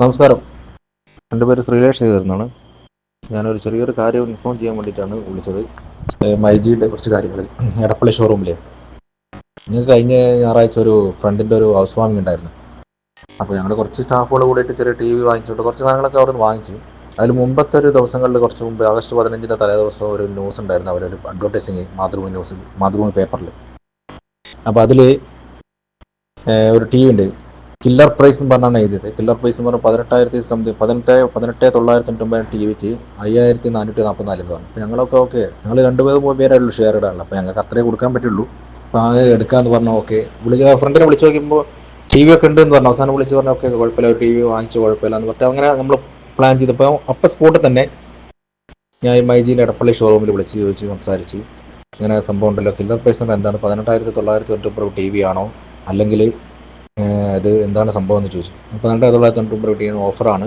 നമസ്കാരം. എന്റെ പേര് ശ്രീലേഷ് ശ്രീധരനാണ് ഞാനൊരു ചെറിയൊരു കാര്യം ഇൻഫോം ചെയ്യാൻ വേണ്ടിയിട്ടാണ് വിളിച്ചത്. മൈജിയുടെ കുറച്ച് കാര്യങ്ങൾ എടപ്പള്ളി ഷോറൂമിലെ. ഞങ്ങൾക്ക് കഴിഞ്ഞ ഞായറാഴ്ച ഒരു ഫ്രണ്ടിന്റെ ഒരു ഹൗസ് വാമിംഗ് ഉണ്ടായിരുന്നു. അപ്പോൾ ഞങ്ങൾ കുറച്ച് സ്റ്റാഫുകൾ കൂടിയിട്ട് ചെറിയ ടി വി വാങ്ങിച്ചിട്ട് കുറച്ച് സാധനങ്ങളൊക്കെ അവിടെ നിന്ന് വാങ്ങിച്ചു. അതിൽ മുമ്പത്തെ ഒരു ദിവസങ്ങളിൽ കുറച്ച് മുമ്പ് ആഗസ്റ്റ് പതിനഞ്ചിന്റെ തലേ ദിവസം ഒരു ന്യൂസ് ഉണ്ടായിരുന്നു. അവരൊരു അഡ്വർടൈസിങ് മാതൃഭൂമി ന്യൂസിൽ മാതൃഭൂമി പേപ്പറിൽ അപ്പോൾ അതിൽ ഒരു ടി വി ഉണ്ട്. കില്ലർ പ്രൈസ് എന്ന് പറഞ്ഞാണ് എഴുതിയത്. കില്ലർ പ്രൈസ് എന്ന് പറഞ്ഞാൽ പതിനെട്ടായിരത്തി സംതിങ് പതിനെട്ട് പതിനെട്ട് തൊള്ളായിരത്തി തൊണ്ണൂറ്റി ടി വിക്ക് അയ്യായിരത്തി നാനൂറ്റി നാൽപ്പത്തിനാല് എന്ന് പറഞ്ഞു. അപ്പോൾ ഞങ്ങളൊക്കെ ഓക്കെ ഞങ്ങൾ രണ്ടുപേരും മൂന്ന് പേരേ ഉള്ളൂ ഷെയർ ഇടാനുള്ളൂ അപ്പോൾ ഞങ്ങൾക്ക് അത്രേ കൊടുക്കാൻ പറ്റുള്ളൂ. അപ്പോൾ ആകെ എടുക്കാമെന്ന് പറഞ്ഞാൽ ഓക്കെ വിളിച്ച ഫ്രണ്ടിനെ വിളിച്ച് നോക്കുമ്പോൾ ടി വി ഒക്കെ ഉണ്ട് എന്ന് പറഞ്ഞു. അവസാനം വിളിച്ച് പറഞ്ഞാൽ ഓക്കെ കുഴപ്പമില്ല. ടി വി വാങ്ങിച്ചു കുഴപ്പമില്ല എന്ന് പറഞ്ഞാൽ അങ്ങനെ നമ്മൾ പ്ലാൻ ചെയ്തപ്പോൾ അപ്പോൾ സ്പോട്ടിൽ തന്നെ ഞാൻ ഈ മൈജിയിൽ എടപ്പള്ളി ഷോറൂമിൽ വിളിച്ച് ചോദിച്ച് സംസാരിച്ച്. ഇങ്ങനെ സംഭവം ഉണ്ടല്ലോ. കില്ലർ പ്രൈസ് എന്താണ്? പതിനെട്ടായിരത്തി തൊള്ളായിരത്തി തൊണ്ണൂറ്റി ടി വി ആണോ? അല്ലെങ്കിൽ ഇത് എന്താണ് സംഭവം എന്ന് ചോദിച്ചു. അപ്പോൾ രണ്ടായിരത്തി തൊള്ളായിരത്തി തൊണ്ണൂറ്റി ടി വി ഓഫറാണ്.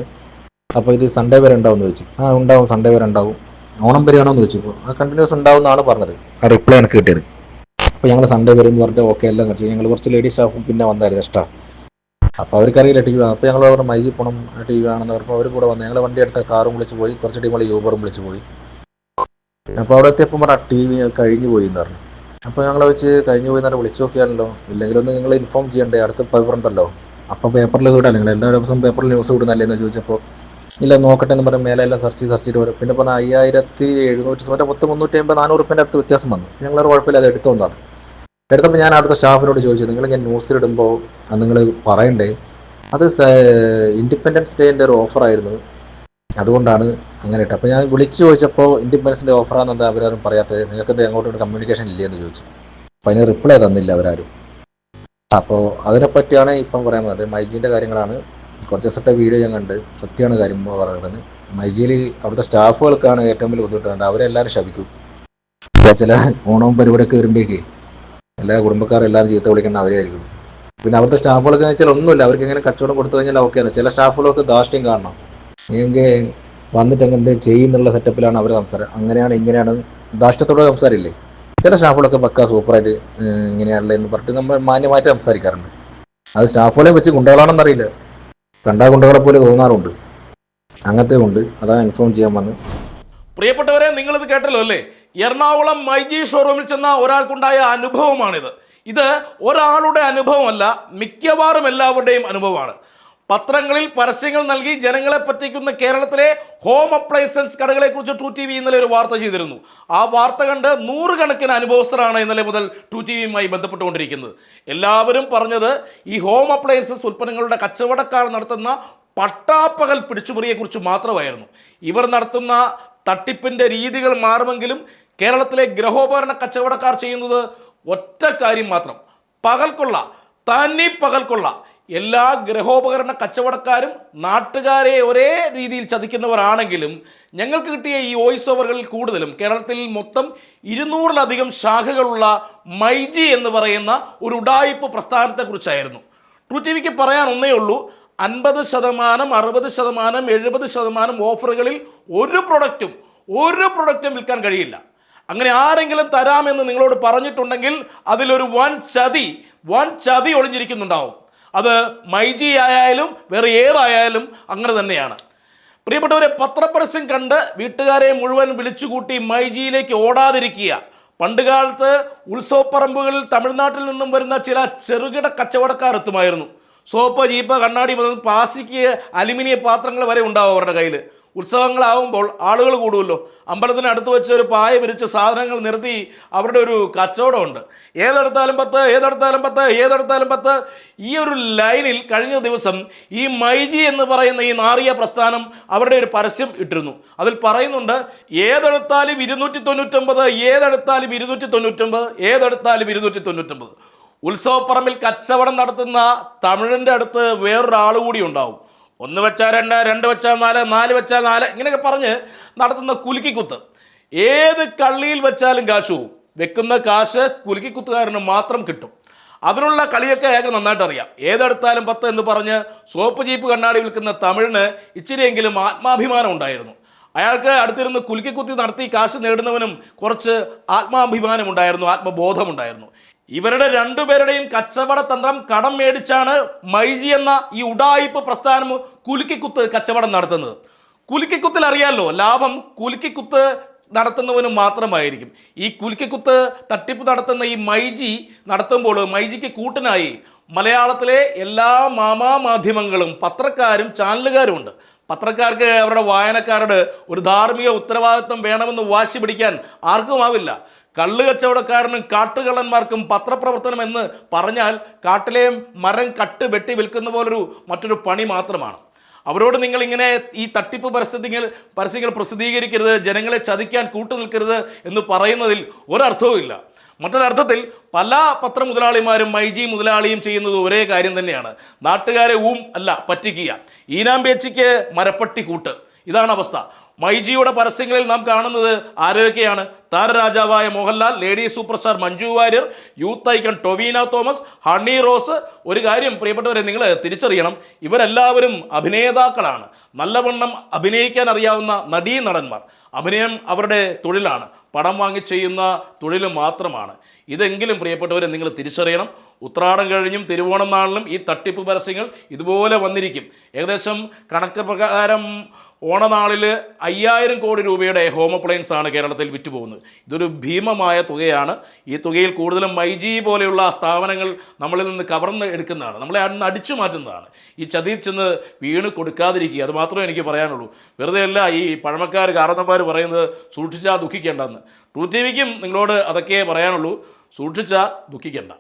അപ്പോൾ ഇത് സൺഡേ വരെ ഉണ്ടാവും ചോദിച്ചു. ആ ഉണ്ടാവും സൺഡേ വരെ ഉണ്ടാവും. ഓണം വരെയാണോ എന്ന് ചോദിച്ചു. ആ കണ്ടിന്യൂസ് ഉണ്ടാവും എന്നാണ് പറഞ്ഞത്. ആ റിപ്ലൈ എനിക്ക് കിട്ടിയത്. അപ്പോൾ ഞങ്ങൾ സൺഡേ വരും എന്ന് പറഞ്ഞിട്ട് ഓക്കെ എല്ലാം കഴിച്ചു. ഞങ്ങൾ കുറച്ച് ലേഡീസ് സ്റ്റാഫും പിന്നെ വന്നായിരുന്നു എക്സ്ട്രാ അപ്പോൾ അവർക്കറിയില്ല ടി വി. അപ്പോൾ ഞങ്ങൾ പറഞ്ഞു മൈജി പോകണം ടി വി ആണെന്ന് പറഞ്ഞപ്പോൾ അവർ കൂടെ വന്നു. ഞങ്ങൾ വണ്ടി എടുത്ത കാറും വിളിച്ച് പോയി. കുറച്ച് ടീമുകൾ യൂബറും വിളിച്ച് പോയി. അപ്പോൾ അവിടെ എത്തിയപ്പോൾ പറഞ്ഞാൽ ടി വി കഴിഞ്ഞു പോയി എന്ന് പറഞ്ഞു. അപ്പോൾ ഞങ്ങളെ വെച്ച് കഴിഞ്ഞു പോയി നേരെ വിളിച്ചു നോക്കിയാലല്ലോ. ഇല്ലെങ്കിലൊന്ന് നിങ്ങൾ ഇൻഫോം ചെയ്യണ്ടേ? അടുത്ത പേപ്പർ ഉണ്ടല്ലോ. അപ്പോൾ പേപ്പറിൽ വിടാൻ നിങ്ങൾ എല്ലാ ദിവസവും പേപ്പറിൽ ന്യൂസ് വിടുന്നല്ലേ എന്ന് ചോദിച്ചപ്പോൾ ഇല്ല നോക്കട്ടെ എന്ന് പറഞ്ഞ് മേലെ എല്ലാം സെർച്ച് ചെയ്ത് സെർച്ച് ചെയ്ത് വരും പിന്നെ പറഞ്ഞാൽ അയ്യായിരത്തി എഴുന്നൂറ്റി മറ്റേ മൊത്തം മുന്നൂറ്റി അമ്പത് നാനൂറ് റുപ്യന്റെ അടുത്ത് വ്യത്യാസം വന്നു. ഞങ്ങളൊരു കുഴപ്പമില്ല അത് എടുത്തു വന്നതാണ് എടുത്തപ്പോൾ ഞാൻ അടുത്ത സ്റ്റാഫിനോട് ചോദിച്ചു നിങ്ങൾ ഞാൻ ന്യൂസിലിടുമ്പോൾ അത് നിങ്ങൾ പറയണ്ടേ? അത് ഇൻഡിപെൻഡൻസ് ഡേന്റെ ഒരു ഓഫറായിരുന്നു അതുകൊണ്ടാണ് അങ്ങനെ ഇട്ടത്. അപ്പോൾ ഞാൻ വിളിച്ചു ചോദിച്ചപ്പോൾ ഇൻഡിപെൻഡൻസിന്റെ ഓഫറാണെന്ന് അവരാരും പറയാത്തത്? നിങ്ങൾക്ക് എന്താ അങ്ങോട്ട് കമ്മ്യൂണിക്കേഷൻ ഇല്ലേ എന്ന് ചോദിച്ചു. അപ്പോൾ അതിന് റിപ്ലൈ തന്നില്ല അവരാരും. അപ്പോൾ അതിനെപ്പറ്റിയാണ് ഇപ്പം പറയാൻ പോകുന്നത്. മൈജീന്റെ കാര്യങ്ങളാണ്. കുറച്ച് ദിവസത്തെ വീഡിയോ ഞാൻ കണ്ട് സത്യമാണ് കാര്യം പറയുന്നത് മൈജിയിൽ അവിടുത്തെ സ്റ്റാഫുകൾക്കാണ് ഏറ്റവും വലിയ ബുദ്ധിമുട്ടുണ്ട് അവരെല്ലാവരും ശപിക്കും. ചില ഓണവും പരിപാടിയൊക്കെ വരുമ്പോഴേക്ക് എല്ലാ കുടുംബക്കാരും എല്ലാവരും ചീത്ത വിളിക്കേണ്ട അവരായിരിക്കും. പിന്നെ അവിടുത്തെ സ്റ്റാഫുകളൊക്കെ വെച്ചാൽ ഒന്നുമില്ല. അവർക്ക് ഇങ്ങനെ കച്ചവടം കൊടുത്തു കഴിഞ്ഞാൽ ഓക്കെയാണ് ചില സ്റ്റാഫുകളൊക്കെ ദാഷ്ട്യം കാണണം. എങ്കിൽ വന്നിട്ട് അങ്ങ് എന്തെങ്കിലും ചെയ്യുന്നുള്ള സെറ്റപ്പിലാണ് അവർ സംസാരം അങ്ങനെയാണ് ഇങ്ങനെയാണ് ദാഷ്ടത്തോടെ സംസാരില്ലേ? ചില സ്റ്റാഫുകളൊക്കെ പക്ക സൂപ്പറായിട്ട് ഇങ്ങനെയാണല്ലേ എന്ന് പറഞ്ഞിട്ട് നമ്മൾ മാന്യമായിട്ട് സംസാരിക്കാറുണ്ട്. അത് സ്റ്റാഫുകളെ വെച്ച് ഗുണ്ടകളാണെന്നറിയില്ല കണ്ടാ ഗുണ്ടകളെ പോലെ തോന്നാറുണ്ട്. അങ്ങനത്തെ ഉണ്ട്. അതാണ് ഇൻഫോം ചെയ്യാൻ വന്ന്. പ്രിയപ്പെട്ടവരെ നിങ്ങളിത് കേട്ടല്ലോ അല്ലേ? എറണാകുളം മൈജി ഷോറൂമിൽ ചെന്ന ഒരാൾക്കുണ്ടായ അനുഭവമാണിത്. ഇത് ഒരാളുടെ അനുഭവമല്ല മിക്കവാറും എല്ലാവരുടെയും അനുഭവമാണ്. പത്രങ്ങളിൽ പരസ്യങ്ങൾ നൽകി ജനങ്ങളെ പറ്റിക്കുന്ന കേരളത്തിലെ ഹോം അപ്ലയൻസൻസ് കടകളെ കുറിച്ച് ടു ടി വി ഇന്നലെ ഒരു വാർത്ത ചെയ്തിരുന്നു. ആ വാർത്ത കണ്ട് നൂറുകണക്കിന് അനുഭവസ്ഥരാണ് ഇന്നലെ മുതൽ ടു ടി വിയുമായി ബന്ധപ്പെട്ടുകൊണ്ടിരിക്കുന്നത്. എല്ലാവരും പറഞ്ഞത് ഈ ഹോം അപ്ലയൻസസ് ഉൽപ്പന്നങ്ങളുടെ കച്ചവടക്കാർ നടത്തുന്ന പട്ടാപ്പകൽ പിടിച്ചുപറിയെക്കുറിച്ച് മാത്രമായിരുന്നു. ഇവർ നടത്തുന്ന തട്ടിപ്പിന്റെ രീതികൾ മാറുമെങ്കിലും കേരളത്തിലെ ഗ്രഹോപകരണ കച്ചവടക്കാർ ചെയ്യുന്നത് ഒറ്റ കാര്യം മാത്രം. പകൽക്കൊള്ള തന്നി പകൽക്കൊള്ള. എല്ലാ ഗ്രഹോപകരണ കച്ചവടക്കാരും നാട്ടുകാരെ ഒരേ രീതിയിൽ ചതിക്കുന്നവരാണെങ്കിലും ഞങ്ങൾക്ക് കിട്ടിയ ഈ വോയിസ് ഓവറുകളിൽ കൂടുതലും കേരളത്തിൽ മൊത്തം ഇരുന്നൂറിലധികം ശാഖകളുള്ള മൈജി എന്ന് പറയുന്ന ഒരു ഉഡായിപ്പ് പ്രസ്ഥാനത്തെക്കുറിച്ചായിരുന്നു. ട്രൂ ടി വിക്ക് പറയാൻ ഒന്നേ ഉള്ളൂ അൻപത് ശതമാനം അറുപത് ശതമാനം എഴുപത് ശതമാനം ഓഫറുകളിൽ ഒരു പ്രൊഡക്റ്റും ഒരു പ്രൊഡക്റ്റും വിൽക്കാൻ കഴിയില്ല. അങ്ങനെ ആരെങ്കിലും തരാമെന്ന് നിങ്ങളോട് പറഞ്ഞിട്ടുണ്ടെങ്കിൽ അതിലൊരു വൻ ചതി വൻ ചതി ഒളിഞ്ഞിരിക്കുന്നുണ്ടാവും. അത് മൈജി ആയാലും വേറെ ഏതായാലും അങ്ങനെ തന്നെയാണ്. പ്രിയപ്പെട്ടവരെ പത്രപരസ്യം കണ്ട് വീട്ടുകാരെ മുഴുവൻ വിളിച്ചുകൂട്ടി മൈജിയിലേക്ക് ഓടാതിരിക്കുക. പണ്ടുകാലത്ത് ഉത്സവപ്പറമ്പുകളിൽ തമിഴ്നാട്ടിൽ നിന്നും വരുന്ന ചില ചെറുകിട കച്ചവടക്കാർ എത്തുമായിരുന്നു സോപ്പ് ജീപ്പ് കണ്ണാടി മുതൽ പ്ലാസ്റ്റിക് അലുമിനിയ പാത്രങ്ങൾ വരെ ഉണ്ടാവും അവരുടെ കയ്യിൽ ഉത്സവങ്ങളാവുമ്പോൾ ആളുകൾ കൂടുമല്ലോ. അമ്പലത്തിന് അടുത്ത് വെച്ച് ഒരു പായ വിരിച്ച് സാധനങ്ങൾ നിർത്തി അവരുടെ ഒരു കച്ചവടമുണ്ട്. ഏതെടുത്താലും പത്ത് ഏതെടുത്താലും പത്ത് ഏതെടുത്താലും പത്ത്. ഈ ഒരു ലൈനിൽ കഴിഞ്ഞ ദിവസം ഈ മൈജി എന്ന് പറയുന്ന ഈ നാറിയ പ്രസ്ഥാനം അവരുടെ ഒരു പരസ്യം ഇട്ടിരുന്നു. അതിൽ പറയുന്നുണ്ട് ഏതെടുത്താലും ഇരുന്നൂറ്റി തൊണ്ണൂറ്റൊമ്പത് ഏതെടുത്താലും ഇരുന്നൂറ്റി തൊണ്ണൂറ്റൊമ്പത് ഏതെടുത്താലും ഇരുന്നൂറ്റി തൊണ്ണൂറ്റൊമ്പത് ഉത്സവപ്പറമ്പിൽ കച്ചവടം നടത്തുന്ന തമിഴിന്റെ അടുത്ത് വേറൊരാൾ കൂടി ഉണ്ടാവും. ഒന്ന് വെച്ചാൽ രണ്ട് രണ്ട് വെച്ചാൽ നാല് നാല് വെച്ചാൽ നാല്. ഇങ്ങനെയൊക്കെ പറഞ്ഞ് നടത്തുന്ന കുലുക്കിക്കുത്ത്. ഏത് കള്ളിയിൽ വെച്ചാലും കാശു. വെക്കുന്ന കാശ് കുലുക്കിക്കുത്തുകാരന് മാത്രം കിട്ടും. അതിനുള്ള കളിയൊക്കെ അയാൾക്ക് നന്നായിട്ട് അറിയാം. ഏതെടുത്താലും പത്ത് എന്ന് പറഞ്ഞ് സോപ്പ് ജീപ്പ് കണ്ണാടി വിൽക്കുന്ന തമിഴിന് ഇച്ചിരിയെങ്കിലും ആത്മാഭിമാനം ഉണ്ടായിരുന്നു. അയാൾക്ക് അടുത്തിരുന്ന് കുലുക്കിക്കുത്തി നടത്തി കാശ് നേടുന്നവനും കുറച്ച് ആത്മാഭിമാനം ഉണ്ടായിരുന്നു ആത്മബോധമുണ്ടായിരുന്നു ഇവരുടെ രണ്ടുപേരുടെയും കച്ചവട തന്ത്രം കടം മേടിച്ചാണ് മൈജി എന്ന ഈ ഉഡായിപ്പ് പ്രസ്ഥാനം കുലുക്കിക്കുത്ത് കച്ചവടം നടത്തുന്നത്. കുലുക്കിക്കുത്തിൽ അറിയാമല്ലോ ലാഭം കുലുക്കിക്കുത്ത് നടത്തുന്നവന് മാത്രമായിരിക്കും. ഈ കുലുക്കിക്കുത്ത് തട്ടിപ്പ് നടത്തുന്ന ഈ മൈജി നടത്തുമ്പോൾ മൈജിക്ക് കൂട്ടിനായി മലയാളത്തിലെ എല്ലാ മാമാ മാധ്യമങ്ങളും പത്രക്കാരും ചാനലുകാരും ഉണ്ട്. പത്രക്കാർക്ക് അവരുടെ വായനക്കാരോട് ഒരു ധാർമ്മിക ഉത്തരവാദിത്വം വേണമെന്ന് വാശി പിടിക്കാൻ ആർക്കുമാവില്ല കള്ള് കച്ചവടക്കാരനും കാട്ടുകള്ളന്മാർക്കും പത്രപ്രവർത്തനം എന്ന് പറഞ്ഞാൽ കാട്ടിലെ മരം കട്ട് വെട്ടി വിൽക്കുന്ന പോലൊരു മറ്റൊരു പണി മാത്രമാണ്. അവരോട് നിങ്ങൾ ഇങ്ങനെ ഈ തട്ടിപ്പ് പരസ്യങ്ങൾ പരസ്യങ്ങൾ പ്രസിദ്ധീകരിക്കരുത് ജനങ്ങളെ ചതിക്കാൻ കൂട്ടുനിൽക്കരുത് എന്ന് പറയുന്നതിൽ ഒരർത്ഥവുമില്ല. മറ്റൊരർത്ഥത്തിൽ പല പത്ര മുതലാളിമാരും മൈജി മുതലാളിയും ചെയ്യുന്നത് ഒരേ കാര്യം തന്നെയാണ്. നാട്ടുകാരെ ഊം അല്ല പറ്റിക്കുക. ഈനാമ്പേച്ചിക്ക് മരപ്പട്ടി കൂട്ട്. ഇതാണ് അവസ്ഥ. മൈജിയുടെ പരസ്യങ്ങളിൽ നാം കാണുന്നത് ആരൊക്കെയാണ്? താരരാജാവായ Mohanlal lady superstar Manju Warrier youth icon Tovino Thomas Honey Rose. ഒരു കാര്യം പ്രിയപ്പെട്ടവരെ നിങ്ങൾ തിരിച്ചറിയണം ഇവരെല്ലാവരും അഭിനേതാക്കളാണ്. നല്ലവണ്ണം അഭിനയിക്കാൻ അറിയാവുന്ന നടീ നടന്മാർ അഭിനയം അവരുടെ തൊഴിലാണ്. പണം വാങ്ങി ചെയ്യുന്ന തൊഴിൽ മാത്രമാണ്. ഇതെങ്കിലും പ്രിയപ്പെട്ടവരെ നിങ്ങൾ തിരിച്ചറിയണം. ഉത്രാടം കഴിഞ്ഞും തിരുവോണം നാളിലും ഈ തട്ടിപ്പ് പരസ്യങ്ങൾ ഇതുപോലെ വന്നിരിക്കും. ഏകദേശം കണക്ക് പ്രകാരം ഓണനാളിൽ അയ്യായിരം കോടി രൂപയുടെ ഹോം അപ്ലയൻസ് ആണ് കേരളത്തിൽ വിറ്റുപോകുന്നത്. ഇതൊരു ഭീമമായ തുകയാണ്. ഈ തുകയിൽ കൂടുതലും മൈജി പോലെയുള്ള സ്ഥാപനങ്ങൾ നമ്മളിൽ നിന്ന് കവർന്ന് എടുക്കുന്നതാണ്. നമ്മളെ അന്ന് അടിച്ചു മാറ്റുന്നതാണ്. ഈ ചതിയിൽ ചെന്ന് വീണ് കൊടുക്കാതിരിക്കുക. അത് മാത്രമേ എനിക്ക് പറയാനുള്ളൂ. വെറുതെ അല്ല ഈ പഴമക്കാർ കാരണന്മാർ പറയുന്നത് സൂക്ഷിച്ചാൽ ദുഃഖിക്കേണ്ടെന്ന്. ടു ടി വിക്കും നിങ്ങളോട് അതൊക്കെ പറയാനുള്ളൂ. സൂക്ഷിച്ചാൽ ദുഃഖിക്കേണ്ട.